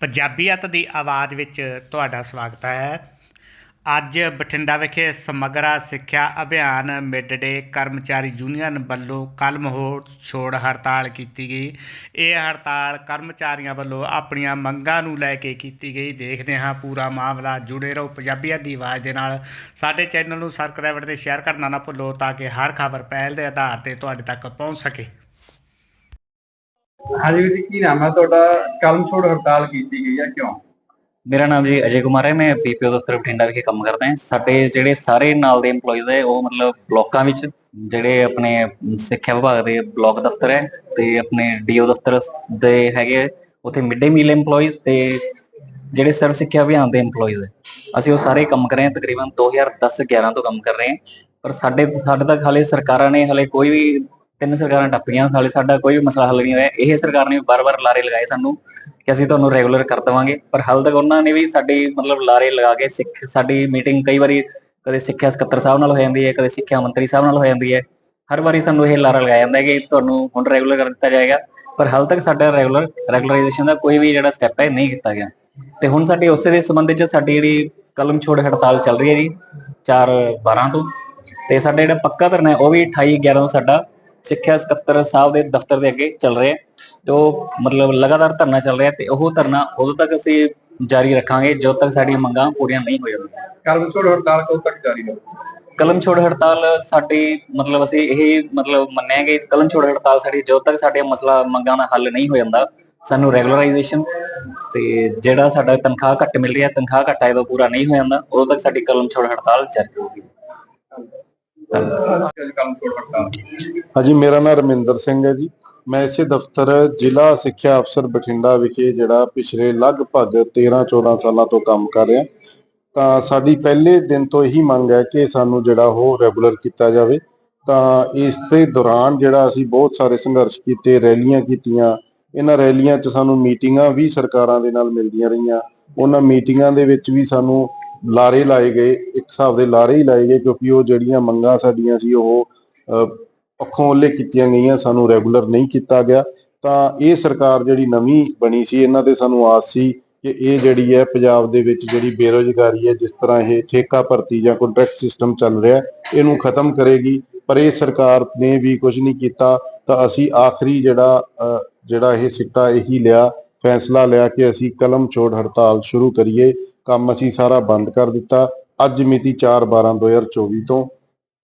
ਪੰਜਾਬੀਅਤ ਦੀ ਆਵਾਜ਼ ਵਿੱਚ ਤੁਹਾਡਾ ਸਵਾਗਤ ਹੈ। ਅੱਜ ਬਠਿੰਡਾ ਵਿਖੇ ਸਮਗਰਾ ਸਿੱਖਿਆ ਅਭਿਆਨ ਮਿਡ ਡੇ ਕਰਮਚਾਰੀ ਯੂਨੀਅਨ ਵੱਲੋਂ ਕੱਲ੍ਹ ਮੋੜ ਛੋੜ ਹੜਤਾਲ ਕੀਤੀ ਗਈ। ਇਹ ਹੜਤਾਲ ਕਰਮਚਾਰੀਆਂ ਵੱਲੋਂ ਆਪਣੀਆਂ ਮੰਗਾਂ ਨੂੰ ਲੈ ਕੇ ਕੀਤੀ ਗਈ। ਦੇਖਦੇ ਹਾਂ ਪੂਰਾ ਮਾਮਲਾ ਜੁੜੇ ਰਹੋ ਪੰਜਾਬੀਅਤ ਦੀ ਆਵਾਜ਼ ਦੇ ਨਾਲ। ਸਾਡੇ ਚੈਨਲ ਨੂੰ ਸਬਸਕ੍ਰਾਈਬ ਤੇ ਸ਼ੇਅਰ ਕਰਨਾ ਨਾ ਭੁੱਲੋ ਤਾਂ ਕਿ ਹਰ ਖਬਰ ਪਹਿਲ ਦੇ ਆਧਾਰ ਤੇ ਤੁਹਾਡੇ ਤੱਕ ਪਹੁੰਚ ਸਕੇ। ਹਾਂਜੀ ਵੀਰ ਜੀ, ਕੀ ਨਾਮ ਹੈ ਤੁਹਾਡਾ? ਕਲਮ ਛੋੜ ਹੜਤਾਲ ਕੀਤੀ ਗਈ ਹੈ, ਕਿਉਂ? ਮੇਰਾ ਨਾਮ ਜੀ ਅਜੇ ਕੁਮਾਰ ਹੈ, ਮੈਂ ਪੀਪੀਓ ਦਫ਼ਤਰ ਬਠਿੰਡਾ ਵਿਖੇ ਕੰਮ ਕਰਦਾ ਹਾਂ। ਸਾਡੇ ਜਿਹੜੇ ਸਾਰੇ ਨਾਲ ਦੇ EMPLOYEES ਹੈ, ਉਹ ਮਤਲਬ ਬਲਾਕਾਂ ਵਿੱਚ, ਜਿਹੜੇ ਆਪਣੇ ਸਿੱਖਿਆ ਵਿਭਾਗ ਦੇ ਬਲਾਕ ਦਫ਼ਤਰ ਹੈ ਤੇ ਆਪਣੇ ਡੀਓ ਦਫ਼ਤਰ ਦੇ ਹੈਗੇ ਉੱਥੇ ਮਿਡ ਮੀਲ EMPLOYEES ਤੇ ਜਿਹੜੇ ਸਰਵ ਸਿੱਖਿਆ ਅਭਿਆਨ ਦੇ EMPLOYEES ਹੈ। ਅਸੀਂ ਉਹ ਸਾਰੇ ਕੰਮ ਕਰ ਰਹੇ ਹਾਂ, ਤਕਰੀਬਨ 2010-11 ਤੋਂ ਕੰਮ ਕਰ ਰਹੇ ਹਾਂ। ਪਰ ਸਾਡੇ ਸਾਡੇ ਤੱਕ ਹਾਲੇ ਸਰਕਾਰਾਂ ਨੇ ਹਾਲੇ ਕੋਈ ਵੀ ਤਿੰਨ ਸਰਕਾਰਾਂ ਟੱਪੀਆਂ ਹਾਲੇ ਸਾਡਾ ਕੋਈ ਵੀ ਮਸਲਾ ਹੱਲ ਨਹੀਂ ਹੋਇਆ। ਇਹ ਸਰਕਾਰ ਨੇ ਬਾਰ-ਬਾਰ ਲਾਰੇ ਲਗਾਏ ਸਾਨੂੰ ਕਿ ਅਸੀਂ ਤੁਹਾਨੂੰ ਰੈਗੂਲਰ ਕਰ ਦੇਵਾਂਗੇ। ਪਰ ਹਾਲ ਤੱਕ ਉਹਨਾਂ ਨੇ ਵੀ ਸਾਡੀ ਮਤਲਬ ਲਾਰੇ ਲਗਾ ਕੇ ਸਿੱਖ, ਸਾਡੀ ਮੀਟਿੰਗ ਕਈ ਵਾਰੀ ਕਦੇ ਸਿੱਖਿਆ ਸਕੱਤਰ ਸਾਹਿਬ ਨਾਲ ਹੋ ਜਾਂਦੀ ਹੈ, ਕਦੇ ਸਿੱਖਿਆ ਮੰਤਰੀ ਸਾਹਿਬ ਨਾਲ ਹੋ ਜਾਂਦੀ ਹੈ। ਹਰ ਵਾਰੀ ਸਾਨੂੰ ਇਹ ਲਾਰਾ ਲਗਾਇਆ ਜਾਂਦਾ ਹੈ ਕਿ ਤੁਹਾਨੂੰ ਹੁਣ ਰੈਗੂਲਰ ਕਰ ਦਿੱਤਾ ਜਾਏਗਾ। ਪਰ ਹਾਲ ਤੱਕ ਸਾਡਾ ਰੈਗੂਲਰ ਰੈਗੂਲਰਾਈਜੇਸ਼ਨ ਦਾ ਕੋਈ ਵੀ ਜਿਹੜਾ ਸਟੈਪ ਹੈ ਨਹੀਂ ਕੀਤਾ ਗਿਆ। ਤੇ ਹੁਣ ਸਾਡੇ ਉਸੇ ਦੇ ਸੰਬੰਧ ਵਿੱਚ ਸਾਡੀ ਜਿਹੜੀ ਕਲਮ ਛੋੜ ਹੜਤਾਲ ਚੱਲ ਰਹੀ ਹੈ ਜੀ 4 12 ਤੋਂ। ਤੇ ਸਾਡਾ ਜਿਹੜਾ ਪੱਕਾ ਧਰਨਾ ਹੈ, ਉਹ ਵੀ 28 11 ਤੋਂ ਸਾਡਾ ਸਿੱਖਿਆ ਸਕੱਤਰ ਸਾਹਿਬ ਦੇ ਦਫ਼ਤਰ ਦੇ ਅੱਗੇ ਚੱਲ ਰਿਹਾ ਹੈ ਤੇ ਉਹ ਮਤਲਬ ਲਗਾਤਾਰ ਧਰਨਾ ਚੱਲ ਰਿਹਾ ਤੇ ਉਹ ਧਰਨਾ ਉਦੋਂ ਤੱਕ ਅਸੀਂ ਜਾਰੀ ਰੱਖਾਂਗੇ ਜਦੋਂ ਤੱਕ ਸਾਡੀਆਂ ਮੰਗਾਂ ਪੂਰੀਆਂ ਨਹੀਂ ਹੋ ਜਾਂਦੀਆਂ ਕਲਮ ਛੋੜ ਹੜਤਾਲ ਕਦੋਂ ਤੱਕ ਜਾਰੀ ਰਹੂ ਕਲਮ ਛੋੜ ਹੜਤਾਲ ਸਾਡੀ ਮਤਲਬ ਅਸੀਂ ਇਹ ਮਤਲਬ ਮੰਨਿਆ ਕਿ ਕਲਮ ਛੋੜ ਹੜਤਾਲ ਸਾਡੀ ਜਦੋਂ ਤੱਕ ਸਾਡੇ ਮਸਲਾ ਮੰਗਾਂ ਦਾ ਹੱਲ ਨਹੀਂ ਹੋ ਜਾਂਦਾ ਸਾਨੂੰ ਰੈਗੂਲਰਾਈਜੇਸ਼ਨ ਤੇ ਜਿਹੜਾ ਸਾਡਾ ਤਨਖਾਹ ਘੱਟ ਮਿਲ ਰਹੀ ਤਨਖਾਹ ਘਟਾਏ ਤੋਂ ਪੂਰਾ ਨਹੀਂ ਹੋ ਜਾਂਦਾ ਉਦੋਂ ਤੱਕ ਸਾਡੀ ਕਲਮ ਛੋੜ ਹੜਤਾਲ ਜਾਰੀ ਰਹੂਗੀ। ਹਾਂਜੀ, ਮੇਰਾ ਨਾਮ ਰਮਿੰਦਰ ਸਿੰਘ ਹੈ ਜੀ। ਮੈਂ ਇਸੇ ਦਫ਼ਤਰ ਜ਼ਿਲ੍ਹਾ ਸਿੱਖਿਆ ਅਫਸਰ ਬਠਿੰਡਾ ਵਿਖੇ ਜਿਹੜਾ ਪਿਛਲੇ ਲਗਭਗ 13 14 ਸਾਲਾਂ ਤੋਂ ਕੰਮ ਕਰ ਰਿਹਾ। ਤਾਂ ਸਾਡੀ ਪਹਿਲੇ ਦਿਨ ਤੋਂ ਇਹੀ ਮੰਗ ਹੈ ਕਿ ਸਾਨੂੰ ਜਿਹੜਾ ਉਹ ਰੈਗੂਲਰ ਕੀਤਾ ਜਾਵੇ। ਤਾਂ ਇਸ ਦੇ ਦੌਰਾਨ ਜਿਹੜਾ ਅਸੀਂ ਬਹੁਤ ਸਾਰੇ ਸੰਘਰਸ਼ ਕੀਤੇ, ਰੈਲੀਆਂ ਕੀਤੀਆਂ। ਇਹਨਾਂ ਰੈਲੀਆਂ 'ਚ ਸਾਨੂੰ ਮੀਟਿੰਗਾਂ ਵੀ ਸਰਕਾਰਾਂ ਦੇ ਨਾਲ ਮਿਲਦੀਆਂ ਰਹੀਆਂ। ਉਹਨਾਂ ਮੀਟਿੰਗਾਂ ਦੇ ਵਿੱਚ ਵੀ ਸਾਨੂੰ ਲਾਰੇ ਲਾਏ ਗਏ ਇੱਕ ਹਿਸਾਬ ਦੇ ਲਾਰੇ ਹੀ ਲਾਏ ਗਏ ਕਿਉਂਕਿ ਉਹ ਜਿਹੜੀਆਂ ਮੰਗਾਂ ਸਾਡੀਆਂ ਸੀ ਉਹ ਅਹ, ਪੱਖੋਂ ਕੀਤੀਆਂ ਗਈਆਂ ਸਾਨੂੰ ਰੈਗੂਲਰ ਨਹੀਂ ਕੀਤਾ ਗਿਆ। ਤਾਂ ਇਹ ਸਰਕਾਰ ਜਿਹੜੀ ਨਵੀਂ ਬਣੀ ਸੀ ਇਹਨਾਂ ਤੇ ਸਾਨੂੰ ਆਸ ਸੀ ਕਿ ਇਹ ਜਿਹੜੀ ਹੈ ਪੰਜਾਬ ਦੇ ਵਿੱਚ ਜਿਹੜੀ ਬੇਰੋਜ਼ਗਾਰੀ ਹੈ ਜਿਸ ਤਰ੍ਹਾਂ ਇਹ ਠੇਕਾ ਭਰਤੀ ਜਾਂ ਕੰਟਰੈਕਟ ਸਿਸਟਮ ਚੱਲ ਰਿਹਾ ਇਹਨੂੰ ਖਤਮ ਕਰੇਗੀ। ਪਰ ਇਹ ਸਰਕਾਰ ਨੇ ਵੀ ਕੁਝ ਨਹੀਂ ਕੀਤਾ ਤਾਂ ਅਸੀਂ ਆਖਰੀ ਜਿਹੜਾ ਅਹ, ਜਿਹੜਾ ਇਹ ਸਿੱਟਾ ਇਹੀ ਲਿਆ ਫੈਸਲਾ ਲਿਆ ਕਿ ਅਸੀਂ ਕਲਮ ਛੋੜ ਹੜਤਾਲ ਸ਼ੁਰੂ ਕਰੀਏ। ਕੰਮ ਅਸੀਂ ਸਾਰਾ ਬੰਦ ਕਰ ਦਿੱਤਾ। ਅੱਜ ਮਿਤੀ 4/12/2024 ਤੋਂ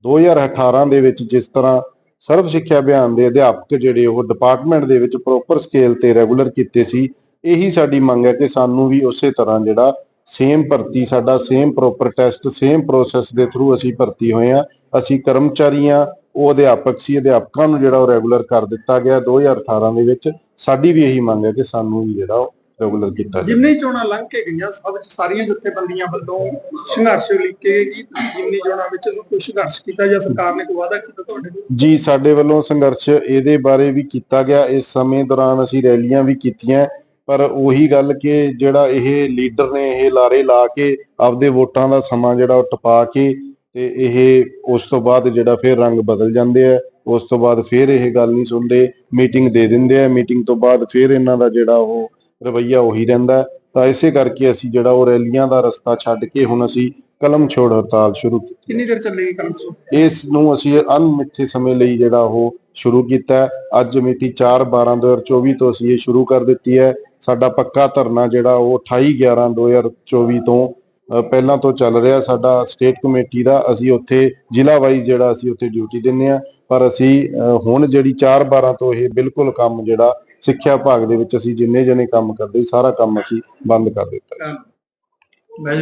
2018 ਦੇ ਵਿੱਚ ਜਿਸ ਤਰ੍ਹਾਂ ਸਰਵ ਸਿੱਖਿਆ ਅਭਿਆਨ ਦੇ ਅਧਿਆਪਕ ਜਿਹੜੇ ਉਹ ਡਿਪਾਰਟਮੈਂਟ ਦੇ ਵਿੱਚ ਪ੍ਰੋਪਰ ਸਕੇਲ ਤੇ ਰੈਗੂਲਰ ਕੀਤੇ ਸੀ, ਇਹੀ ਸਾਡੀ ਮੰਗ ਹੈ ਕਿ ਸਾਨੂੰ ਵੀ ਉਸੇ ਤਰ੍ਹਾਂ ਜਿਹੜਾ ਸੇਮ ਭਰਤੀ, ਸਾਡਾ same proper test same process ਦੇ ਥਰੂ ਅਸੀਂ ਭਰਤੀ ਹੋਏ ਆ ਅਸੀਂ ਕਰਮਚਾਰੀਆਂ ਉਹ ਅਧਿਆਪਕ ਸੀ, ਅਧਿਆਪਕਾਂ ਨੂੰ ਜਿਹੜਾ ਉਹ ਰੈਗੂਲਰ ਕਰ ਦਿੱਤਾ ਗਿਆ 2018 ਦੇ ਵਿੱਚ। ਸਾਡੀ ਵੀ ਇਹੀ ਮੰਗ ਹੈ ਕਿ ਸਾਨੂੰ ਜਿਹੜਾ ਰੈਗੂਲਰ ਕੀਤਾ ਜਾਵੇ। ਜਿੰਨੀ ਚੋਣਾਂ ਲੰਘ ਕੇ ਗਈਆਂ ਸਭ ਚ ਸਾਰੀਆਂ ਜਥੇਬੰਦੀਆਂ ਵੱਲੋਂ ਸੰਘਰਸ਼ ਲਿਖੇ ਗਈ ਤੁਸੀਂ ਜਿੰਨੀ ਚੋਣਾਂ ਵਿੱਚ ਕੋਈ ਸੰਘਰਸ਼ ਕੀਤਾ ਜਾਂ ਸਰਕਾਰ ਨੇ ਕੋਈ ਵਾਅਦਾ ਕੀਤਾ ਤੁਹਾਡੇ ਜੀ ਸਾਡੇ ਵੱਲੋਂ ਸੰਘਰਸ਼ ਇਹਦੇ ਬਾਰੇ ਵੀ ਕੀਤਾ ਗਿਆ। ਇਸ ਸਮੇਂ ਦੌਰਾਨ ਅਸੀਂ ਰੈਲੀਆਂ ਵੀ ਕੀਤੀਆਂ ਪਰ ਉਹੀ ਗੱਲ ਕਿ ਜਿਹੜਾ ਇਹ ਲੀਡਰ ਨੇ ਇਹ ਲਾਰੇ ਲਾ ਕੇ ਆਪਦੇ ਵੋਟਾਂ ਦਾ ਸਮਾਂ ਜਿਹੜਾ ਉਹ ਟਪਾ ਕੇ ਤੇ ਇਹ ਉਸ ਤੋਂ ਬਾਅਦ ਜਿਹੜਾ ਫਿਰ ਰੰਗ ਬਦਲ ਜਾਂਦੇ ਆ। ਉਸ ਤੋਂ ਬਾਅਦ ਫਿਰ ਇਹ ਗੱਲ ਨਹੀਂ ਸੁਣਦੇ ਮੀਟਿੰਗ ਦੇ ਦਿੰਦੇ ਆ ਮੀਟਿੰਗ ਤੋਂ ਬਾਅਦ ਫਿਰ ਇਹਨਾਂ ਦਾ ਜਿਹੜਾ ਉਹ ਰਵਈਆ ਉਹੀ ਰਹਿੰਦਾ। ਤਾਂ ਇਸੇ ਕਰਕੇ ਅਸੀਂ ਜਿਹੜਾ ਉਹ ਰੈਲੀਆਂ ਦਾ ਰਸਤਾ ਛੱਡ ਕੇ ਹੁਣ ਅਸੀਂ ਕਲਮ ਛੋੜ ਹੜਤਾਲ ਸ਼ੁਰੂ ਕੀਤੀ ਕਿੰਨੀ ਦੇਰ ਚੱਲੇਗੀ ਕਲਮ ਛੋੜ ਇਸ ਨੂੰ ਅਸੀਂ ਅਣਮਿੱਥੇ ਸਮੇਂ ਲਈ ਜਿਹੜਾ ਉਹ ਸ਼ੁਰੂ ਕੀਤਾ। ਅੱਜ ਮਿਤੀ 4/12/2024 ਤੋਂ ਅਸੀਂ ਇਹ ਸ਼ੁਰੂ ਕਰ ਦਿੱਤੀ ਹੈ ਸਾਡਾ ਪੱਕਾ ਧਰਨਾ ਜਿਹੜਾ ਉਹ 28/11/2024 ਤੋਂ ਪਹਿਲਾਂ ਤੋਂ ਚੱਲ ਰਿਹਾ ਸਾਡਾ ਸਟੇਟ ਕਮੇਟੀ ਦਾ ਅਸੀਂ ਉੱਥੇ ਜ਼ਿਲ੍ਹਾ ਵਾਈਜ਼ ਜਿਹੜਾ ਅਸੀਂ ਉੱਥੇ ਡਿਊਟੀ ਦਿੰਨੇ ਆ ਪਰ ਅਸੀਂ ਅ, ਹੁਣ ਜਿਹੜੀ 4/12 ਤੋਂ ਇਹ ਬਿਲਕੁਲ ਕੰਮ ਜਿਹੜਾ ਸਿੱਖਿਆ ਵਿਭਾਗ ਦੇ ਵਿੱਚ ਅਸੀਂ ਜਿੰਨੇ ਜਣੇ ਕੰਮ ਕਰਦੇ ਸਾਰਾ ਕੰਮ ਅਸੀਂ ਬੰਦ ਕਰ ਦਿੱਤਾ। ਮੈਂ